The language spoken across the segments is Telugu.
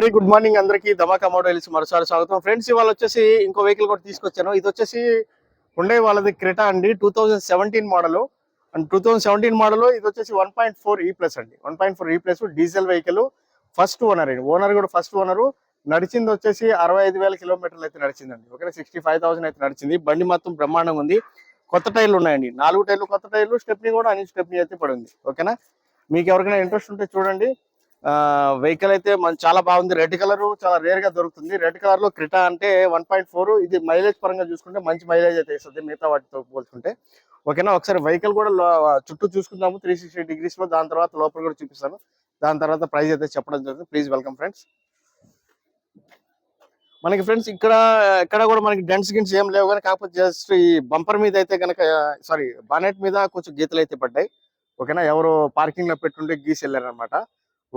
వెరీ గుడ్ మార్నింగ్ అందరికి. ధమాకా మోడల్స్ మరోసారి స్వాగతం. ఫ్రెండ్స్ ఇవాళ వచ్చేసి ఇంకో వెహికల్ కూడా తీసుకొచ్చాను. ఇది వచ్చేసి ఉండే వాళ్ళది క్రెటా అండి. Two thousand seventeen model and two thousand seventeen model ఇది వచ్చేసి one point four E plus అండి. One point four E plus diesel vehicle first owner అండి. ఓనర్ కూడా ఫస్ట్ ఓనర్ నడిచింది వచ్చేసి అరవై ఐదు వేల కిలోమీటర్లు అయితే నడిచిందండి. ఓకే సిక్స్టీ ఫైవ్ థౌసండ్ అయితే నడిచింది. బండి మొత్తం బ్రహ్మాండంగా ఉంది. కొత్త టైర్లు ఉన్నాయండి. నాలుగు టైర్లు కొత్త టైర్లు. స్టెప్ని కూడా అన్ని స్టెప్ని అయితే పడింది ఓకేనా? మీకు ఎవరికైనా ఇంట్రెస్ట్ ఉంటే చూడండి. వెహికల్ అయితే మన చాలా బాగుంది. రెడ్ కలర్ చాలా రేర్గా దొరుకుతుంది. రెడ్ కలర్లో క్రిటా అంటే వన్ పాయింట్ ఫోర్ ఇది మైలేజ్ పరంగా చూసుకుంటే మంచి మైలేజ్ అయితే ఇస్తుంది మిగతా వాటితో పోల్చుకుంటే. ఓకేనా? ఒకసారి వెహికల్ కూడా చుట్టూ చూసుకుందాము. త్రీ సిక్స్టీ డిగ్రీస్లో దాని తర్వాత లోపల కూడా చూపిస్తాను. దాని తర్వాత ప్రైస్ అయితే చెప్పడం జరుగుతుంది. ప్లీజ్ వెల్కమ్ ఫ్రెండ్స్ మనకి ఫ్రెండ్స్ ఇక్కడ ఇక్కడ కూడా మనకి డెంట్స్ గిన్స్ ఏం లేవు. కానీ కాకపోతే జస్ట్ ఈ బంపర్ మీద అయితే కనుక సారీ బానెట్ మీద కొంచెం గీతలు అయితే పడ్డాయి. ఓకేనా? ఎవరు పార్కింగ్లో పెట్టుంటే గీసి వెళ్ళారనమాట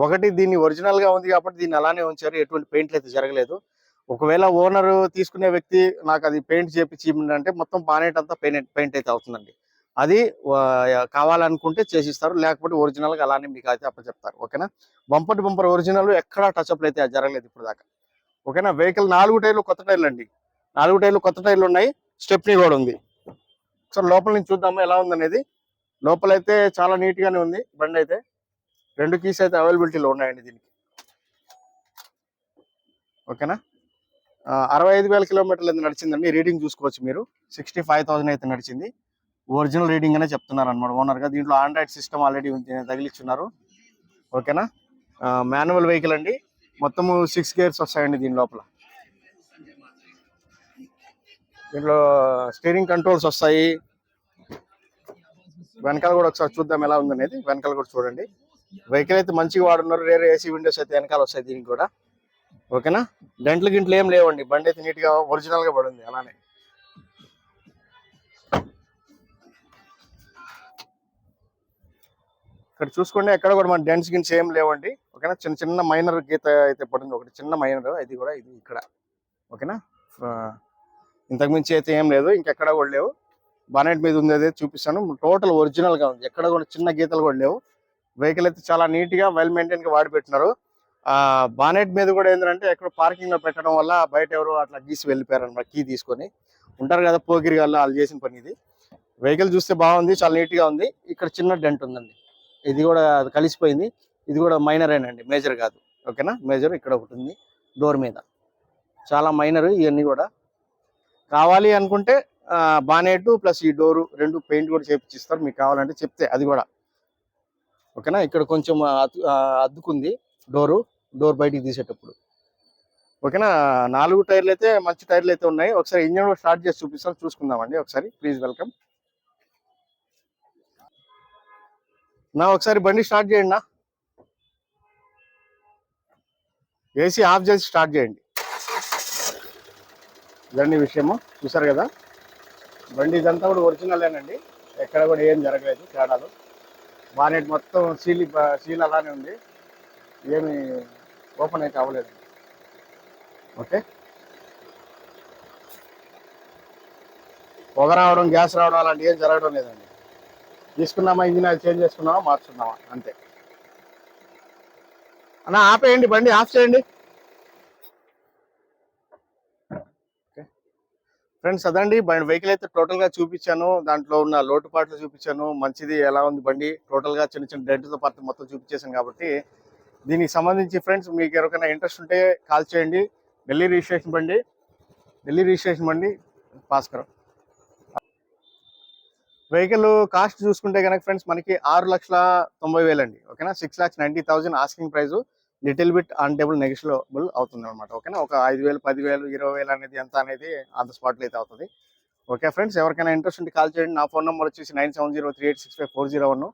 ఒకటి దీన్ని ఒరిజినల్గా ఉంది కాబట్టి దీన్ని అలానే ఉంచారు. ఎటువంటి పెయింట్లు అయితే జరగలేదు. ఒకవేళ ఓనర్ తీసుకునే వ్యక్తి నాకు అది పెయింట్ చేపించి అంటే మొత్తం పానేట్ అంతా పెయింట్ పెయింట్ అయితే అవుతుందండి. అది కావాలనుకుంటే చేసిస్తారు. లేకపోతే ఒరిజినల్గా అలానే మీకు అయితే అప్పచెప్తారు. ఓకేనా? బంపర్ బంపర్ ఒరిజినల్ ఎక్కడా టచ్అప్లు అయితే జరగలేదు ఇప్పుడు దాకా. ఓకేనా? వెహికల్ నాలుగు టైర్లు కొత్త టైర్లు అండి. నాలుగు టైర్లు కొత్త టైర్లు ఉన్నాయి. స్టెప్నీ కూడా ఉంది. సో లోపల నుంచి చూద్దాము ఎలా ఉందనేది. లోపల అయితే చాలా నీట్ గానే ఉంది బండి అయితే రెండు కీస్ అయితే అవైలబిలిటీలో ఉన్నాయండి దీనికి. ఓకేనా? అరవై ఐదు వేల కిలోమీటర్లు అయితే నడిచిందండి రీడింగ్ చూసుకోవచ్చు మీరు. సిక్స్టీ ఫైవ్ థౌసండ్ అయితే నడిచింది. ఒరిజినల్ రీడింగ్ అనే చెప్తున్నారు అనమాట ఓనర్గా దీంట్లో ఆండ్రాయిడ్ సిస్టమ్ ఆల్రెడీ తగిలిచ్చున్నారు. ఓకేనా? మాన్యువల్ వెహికల్ అండి. మొత్తము సిక్స్ గేర్స్ వస్తాయండి దీని లోపల. దీంట్లో స్టీరింగ్ కంట్రోల్స్ వస్తాయి. వెనకాల కూడా ఒకసారి చూద్దాం ఎలా ఉందనేది. వెనకాల కూడా చూడండి. వెహికల్ అయితే మంచిగా వాడున్నారు. రేర్ ఏసీ విండోస్ అయితే వెనకాల వస్తాయి దీనికి కూడా. ఓకేనా? డెంట్లు గింట్లు ఏం లేవండి. బండి అయితే నీట్గా ఒరిజినల్గా పడింది. అలానే. ఇక్కడ చూసుకోండి ఎక్కడ కూడా మన డెంట్స్ గిన్స్ ఏం లేవండి. ఓకేనా? చిన్న చిన్న మైనర్ గీత అయితే పడింది. ఒకటి చిన్న మైనర్ ఇది కూడా ఇది ఇక్కడ. ఓకేనా? ఇంతకుమించి అయితే ఏం లేదు. ఇంకెక్కడ కూడా లేవు. బానెట్ మీద ఉంది అదే చూపిస్తాను. టోటల్ ఒరిజినల్గా ఉంది. ఎక్కడ కూడా చిన్న గీతలు కూడా లేవు. వెహికల్ అయితే చాలా నీట్గా వెల్ మెయింటైన్గా వాడి పెట్టినారు. ఆ బానెట్ మీద కూడా ఏంటంటే ఎక్కడ పార్కింగ్లో పెట్టడం వల్ల బయట ఎవరు అట్లా గీసి వెళ్ళిపోయారు అనమాట కీ తీసుకొని. ఉంటారు కదా పోగిరి వాళ్ళు వాళ్ళు చేసిన పని ఇది. వెహికల్ చూస్తే బాగుంది చాలా నీట్గా ఉంది. ఇక్కడ చిన్న డెంట్ ఉందండి. ఇది కూడా అది కలిసిపోయింది. ఇది కూడా మైనర్ ఏనండి మేజర్ కాదు. ఓకేనా? మేజర్ ఇక్కడ ఒకటి ఉంది డోర్ మీద. చాలా మైనర్ ఇవన్నీ కూడా. కావాలి అనుకుంటే బానెట్ ప్లస్ ఈ డోరు రెండు పెయింట్ కూడా చేపించిస్తారు మీకు కావాలంటే చెప్తే అది కూడా. ఓకేనా? ఇక్కడ కొంచెం అద్దుకుంది డోరు డోర్ బయటికి తీసేటప్పుడు. ఓకేనా? నాలుగు టైర్లు అయితే మంచి టైర్లు అయితే ఉన్నాయి. ఒకసారి ఇంజన్ కూడా స్టార్ట్ చేసి చూపిస్తాను. చూసుకుందామండి ఒకసారి. Please welcome. నా ఒకసారి బండి స్టార్ట్ చేయండి నా. ఏసీ ఆఫ్ చేసి స్టార్ట్ చేయండి. ఇదండి విషయము. చూసారు కదా? బండి ఇదంతా కూడా ఒరిజినలేనండి ఎక్కడ కూడా ఏం జరగలేదు తేడాలు. బానెట్ మొత్తం సీల్ సీల్ అలానే ఉంది. ఏమి ఓపెన్ అయితే అవ్వలేదు. ఓకే. పొగ రావడం గ్యాస్ రావడం అలాంటి ఏం జరగడం లేదండి. తీసుకున్నామా ఇంజిన్ అది చేంజ్ చేసుకున్నామా మార్చుకున్నామా అంతే. అన్న ఆపేయండి బండి ఆఫ్ చేయండి. ఫ్రెండ్స్ అదండి. బండి వెహికల్ అయితే టోటల్గా చూపించాను. దాంట్లో ఉన్న లోటుపాట్లు చూపించాను. మంచిది ఎలా ఉంది బండి? టోటల్గా చిన్న చిన్న డెంట్తో పాటు మొత్తం చూపించేసాను కాబట్టి. దీనికి సంబంధించి ఫ్రెండ్స్ మీకు ఎవరికైనా ఇంట్రెస్ట్ ఉంటే కాల్ చేయండి. ఢిల్లీ రిజిస్ట్రేషన్ బండి. ఢిల్లీ రిజిస్ట్రేషన్ బండి భాస్కర్. వెహికల్ కాస్ట్ చూసుకుంటే కనుక ఫ్రెండ్స్ మనకి ఆరు లక్షల తొంభై వేలండి. ఓకేనా? Six lakhs ninety thousand asking price little bit on negotiable అవుతుంది అనమాట ఓకేనా? ఒక ఐదు వేలు పది వేలు ఇరవై వేలు అనేది ఎంత అనేది అంత స్పాట్లో అయితే అవుతుంది. ఓకే ఫ్రెండ్స్ ఎవరికైనా ఇంట్రెస్ట్ ఉంటే కాల్ చేయండి. నా ఫోన్ నెంబర్ వచ్చేసి nine seven zero three eight six five four zero one.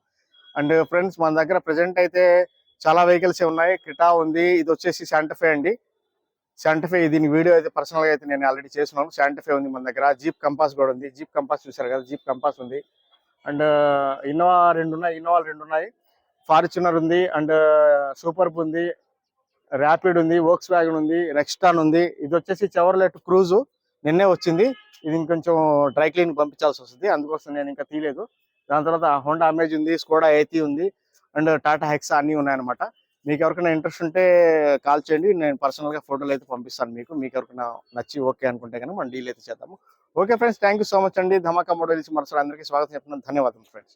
And friends మన దగ్గర ప్రజెంట్ అయితే చాలా వెహికల్స్ ఉన్నాయి. క్రిటా ఉంది ఇది వచ్చేసి శాంటఫే అండి. శాంటఫే దీని వీడియో అయితే పర్సనల్గా అయితే నేను ఆల్రెడీ చేసినాను శాంటఫే ఉంది మన దగ్గర. జీప్ కంపాస్ కూడా ఉంది. జీప్ కంపాస్ చూసారు కదా? జీప్ కంపాస్ ఉంది. అండ్ ఇన్నోవా రెండు ఉన్నాయి. ఇన్నోవా రెండు ఉన్నాయి. ఫార్చునర్ ఉంది అండ్ సూపర్ ఉంది ర్యాపిడ్ ఉంది వోక్స్ వ్యాగన్ ఉంది రెక్స్టాన్ ఉంది. ఇది వచ్చేసి చెవర్లెట్ క్రూజు. నిన్నే వచ్చింది. ఇది ఇంకొంచెం డ్రై క్లీన్ పంపించాల్సి వస్తుంది. అందుకోసం నేను ఇంకా తీయలేదు. దాని తర్వాత హోండా అమేజ్ ఉంది స్కోడా ఏతి ఉంది అండ్ టాటా హెక్స్ అన్ని ఉన్నాయన్నమాట. మీకు ఎవరికైనా ఇంట్రెస్ట్ ఉంటే కాల్ చేయండి. నేను పర్సనల్గా ఫోటోలు అయితే పంపిస్తాను మీకు. మీకు ఎవరికైనా నచ్చి ఓకే అనుకుంటే కనుక మనం డీల్ అయితే చేద్దాము. Okay friends thank you so much అండి. ధమాకా మోడల్స్ మరోసారి అందరికీ స్వాగతం చెప్తున్నాను. ధన్యవాదం ఫ్రెండ్స్.